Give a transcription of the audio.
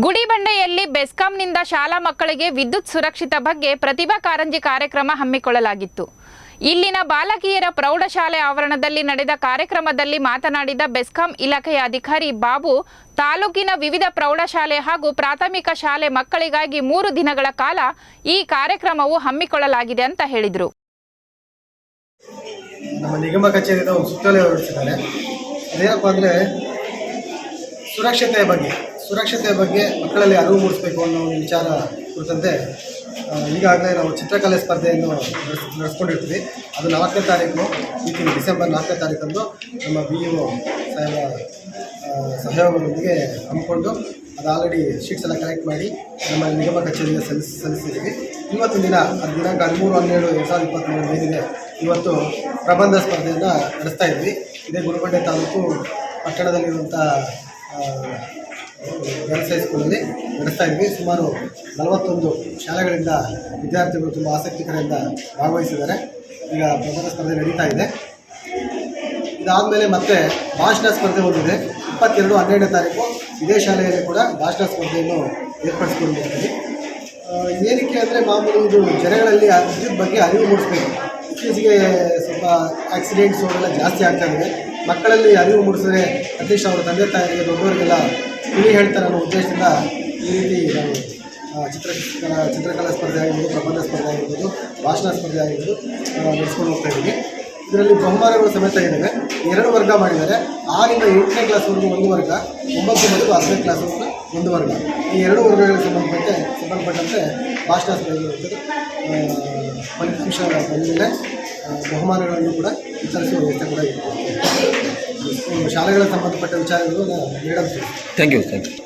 ಗುಡಿಬಂಡೆಯಲ್ಲಿ ಬೆಸ್ಕಾಂನಿಂದ ಶಾಲಾ ಮಕ್ಕಳಿಗೆ ವಿದ್ಯುತ್ ಸುರಕ್ಷಿತ ಬಗ್ಗೆ ಪ್ರತಿಭಾ ಕಾರಂಜಿ ಕಾರ್ಯಕ್ರಮ ಹಮ್ಮಿಕೊಳ್ಳಲಾಗಿತ್ತು. ಇಲ್ಲಿನ ಬಾಲಕಿಯರ ಪ್ರೌಢಶಾಲೆ ಆವರಣದಲ್ಲಿ ನಡೆದ ಕಾರ್ಯಕ್ರಮದಲ್ಲಿ ಮಾತನಾಡಿದ ಬೆಸ್ಕಾಂ ಇಲಾಖೆಯ ಅಧಿಕಾರಿ ಬಾಬು, ತಾಲೂಕಿನ ವಿವಿಧ ಪ್ರೌಢಶಾಲೆ ಹಾಗೂ ಪ್ರಾಥಮಿಕ ಶಾಲೆ ಮಕ್ಕಳಿಗಾಗಿ ಮೂರು ದಿನಗಳ ಕಾಲ ಈ ಕಾರ್ಯಕ್ರಮವು ಹಮ್ಮಿಕೊಳ್ಳಲಾಗಿದೆ ಅಂತ ಹೇಳಿದರು. ನಮ್ಮ ನಿಗಮ ಸುರಕ್ಷತೆಯ ಬಗ್ಗೆ. ಸುರಕ್ಷತೆಯ ಬಗ್ಗೆ ಮಕ್ಕಳಲ್ಲಿ ಅರಿವು ಮೂಡಿಸಬೇಕು ಅನ್ನೋ ಒಂದು ವಿಚಾರ ಕುರಿತಂತೆ ಈಗಾಗಲೇ ನಾವು ಚಿತ್ರಕಲೆ ಸ್ಪರ್ಧೆಯನ್ನು ನಡೆಸ್ ನಡೆಸ್ಕೊಂಡಿರ್ತೀವಿ. ಅದು ನಾಲ್ಕನೇ ತಾರೀಕು ಈ ತಿಂಗಳು ಡಿಸೆಂಬರ್ ನಾಲ್ಕನೇ ತಾರೀಕಂದು ನಮ್ಮ ಬಿ ಇ ಸಾಹೇಬ ಆ, ಸಹಯೋಗದೊಂದಿಗೆ ಹಮ್ಮಿಕೊಂಡು ಅದು ಆಲ್ರೆಡಿ ಶೀಟ್ಸ್ ಎಲ್ಲ ಕಲೆಕ್ಟ್ ಮಾಡಿ ನಮ್ಮ ನಿಗಮ ಕಚೇರಿಗೆ ಸಲ್ಲಿಸಿ ಸಲ್ಲಿಸಿದ್ದೀವಿ. ಇವತ್ತು ದಿನ ಅದು ದಿನಾಂಕ ಹದಿಮೂರು ಹನ್ನೆರಡು ಎರಡು ಸಾವಿರದ ಇಪ್ಪತ್ತ್ಮೂರು ಮೇಲಿದೆ. ಇವತ್ತು ಪ್ರಬಂಧ ಸ್ಪರ್ಧೆಯನ್ನು ನಡೆಸ್ತಾ ಇದ್ವಿ ಇದೇ ಗುರುಗಡ್ಡೆ ತಾಲೂಕು ಪಟ್ಟಣದಲ್ಲಿರುವಂಥ ಗರ್ಲ್ಸ್ ಹೈಸ್ಕೂಲಲ್ಲಿ ನಡೆಸ್ತಾ ಇದ್ವಿ. ಸುಮಾರು ನಲವತ್ತೊಂದು ಶಾಲೆಗಳಿಂದ ವಿದ್ಯಾರ್ಥಿಗಳು ತುಂಬ ಆಸಕ್ತಿಕರಿಂದ ಭಾಗವಹಿಸಿದ್ದಾರೆ. ಈಗ ಪ್ರಬಂಧ ಸ್ಪರ್ಧೆ ನಡೀತಾ ಇದೆ. ಇದಾದಮೇಲೆ ಮತ್ತೆ ಭಾಷಣ ಸ್ಪರ್ಧೆ ಒಂದಿದೆ ಇಪ್ಪತ್ತೆರಡು ಹನ್ನೆರಡನೇ ತಾರೀಕು ಇದೇ ಶಾಲೆಯಲ್ಲಿ ಕೂಡ ಭಾಷಣ ಸ್ಪರ್ಧೆಯನ್ನು ಏರ್ಪಡಿಸ್ಕೊಂಡಿರ್ತೀವಿ ಆ, ಏನಕ್ಕೆ ಅಂದರೆ ಮಾಮೂಲಿ ಇದು ಜನಗಳಲ್ಲಿ ಆ ವಿದ್ಯುತ್ ಬಗ್ಗೆ ಅರಿವು ಮೂಡಿಸ್ಬೇಕು. ಇತ್ತೀಚೆಗೆ ಸ್ವಲ್ಪ ಆಕ್ಸಿಡೆಂಟ್ಸು ಅವೆಲ್ಲ ಜಾಸ್ತಿ ಆಗ್ತಾ ಇದೆ. ಮಕ್ಕಳಲ್ಲಿ ಅರಿವು ಮೂಡಿಸಿದ್ರೆ ಅಟ್ಲೀಸ್ಟ್ ಅವರ ತಂದೆ ತಾಯಿಗೆ ದೊಡ್ಡವರಿಗೆಲ್ಲ ತಿಳಿ ಹೇಳ್ತಾರೆ ಅನ್ನೋ ಉದ್ದೇಶದಿಂದ ಈ ರೀತಿ ನಾವು ಚಿತ್ರ ಚಿತ್ರಕಲಾ ಸ್ಪರ್ಧೆ ಆಗಿರ್ಬೋದು ಪ್ರಬಂಧ ಸ್ಪರ್ಧೆ ಆಗಿರ್ಬೋದು ಭಾಷಣ ಸ್ಪರ್ಧೆ ಆಗಿರ್ಬೋದು ನಡೆಸ್ಕೊಂಡು ಹೋಗ್ತಾ ಇದ್ದೀವಿ. ಇದರಲ್ಲಿ ಬಹುಮಾನಗಳು ಸಮೇತ ಇದ್ದಾವೆ. ಎರಡು ವರ್ಗ ಮಾಡಿದ್ದಾರೆ. ಆರಿಂದ ಎಂಟನೇ ಕ್ಲಾಸ್ವರೆಗೂ ಒಂದು ವರ್ಗ ಒಂಬತ್ತು ಮತ್ತು ಹತ್ತನೇ ಕ್ಲಾಸ್ವರೆಗೂ ಒಂದು ವರ್ಗ. ಈ ಎರಡು ವರ್ಗಗಳಿಗೆ ಸಂಬಂಧಪಟ್ಟಂತೆ ಸಂಬಂಧಪಟ್ಟಂತೆ ಭಾಷಣ ಸ್ಪರ್ಧೆ ಇರ್ತದೆ. ಫಲಿತಾಂಶ ಆ, ಬಹುಮಾನಗಳನ್ನು ಕೂಡ ವಿತರಿಸುವ ವ್ಯವಸ್ಥೆ ಕೂಡ ಶಾಲೆಗಳ ಸಂಬಂಧಪಟ್ಟ ವಿಚಾರಗಳು madam thank you thank you